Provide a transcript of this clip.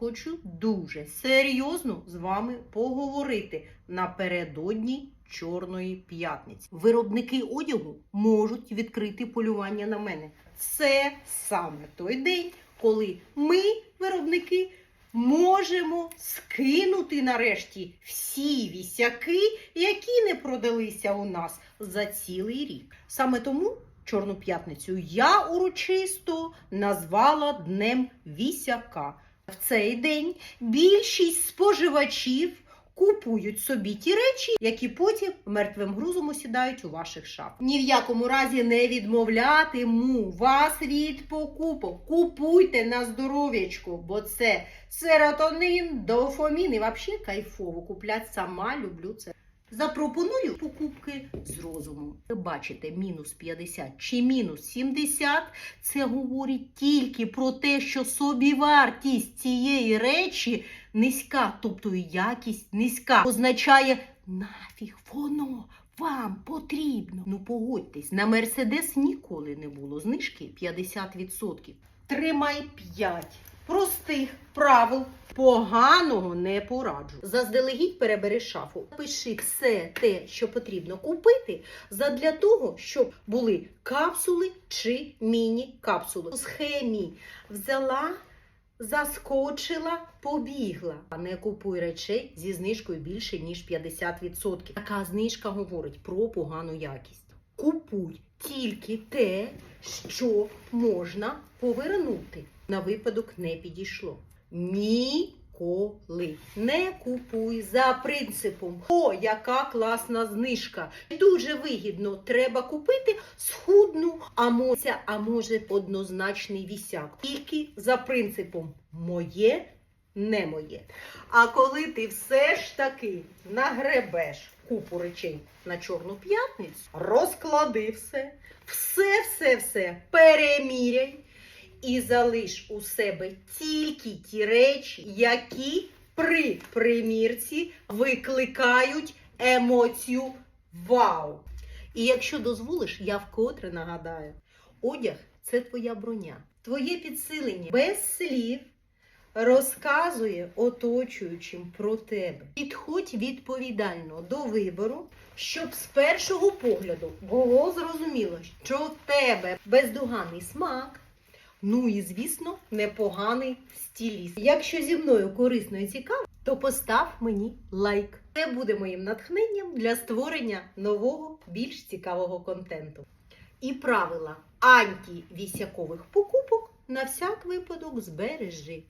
хочу дуже серйозно з вами поговорити напередодні Чорної п'ятниці. Виробники одягу можуть відкрити полювання на мене. Це саме той день, коли ми, виробники, можемо скинути нарешті всі вісяки, які не продалися у нас за цілий рік. Саме тому Чорну п'ятницю я урочисто назвала Днем Вісяка. В цей день більшість споживачів купують собі ті речі, які потім мертвим грузом осідають у ваших шафах. Ні в якому разі не відмовлятиму вас від покупок. Купуйте на здоров'ячко, бо це серотонин, дофамін і взагалі кайфово куплять сама люблю це. Запропоную покупки з розумом. Ви бачите, мінус 50 чи мінус 70 це говорить тільки про те, що собівартість цієї речі низька, тобто якість низька. Означає нафіг воно вам потрібно. Ну погодьтесь, на Мерседес ніколи не було знижки 50%. Тримай 5 простих правил. Поганого не пораджу. Заздалегідь перебери шафу. Пиши все те, що потрібно купити, задля того, щоб були капсули чи міні-капсули. У схемі взяла, заскочила, побігла. Не купуй речей зі знижкою більше, ніж 50%. Така знижка говорить про погану якість. Купуй тільки те, що можна повернути. На випадок не підійшло. Ніколи не купуй за принципом. О, яка класна знижка! Дуже вигідно. Треба купити схудну, а може, а може однозначний вісяк. Тільки за принципом моє, не моє. А коли ти все ж таки нагребеш купу речей на Чорну п'ятницю, розклади все, все, все, все переміряй і залиш у себе тільки ті речі, які при примірці викликають емоцію вау. І якщо дозволиш, я вкотре нагадаю: одяг це твоя броня, твоє підсилення без слів розказує оточуючим про тебе. Підходь відповідально до вибору, щоб з першого погляду було зрозуміло, що в тебе бездоганний смак. Ну і звісно, непоганий стіліст. Якщо зі мною корисно і цікаво, то постав мені лайк. Це буде моїм натхненням для створення нового, більш цікавого контенту. І правила антівісякових покупок на всяк випадок збережи.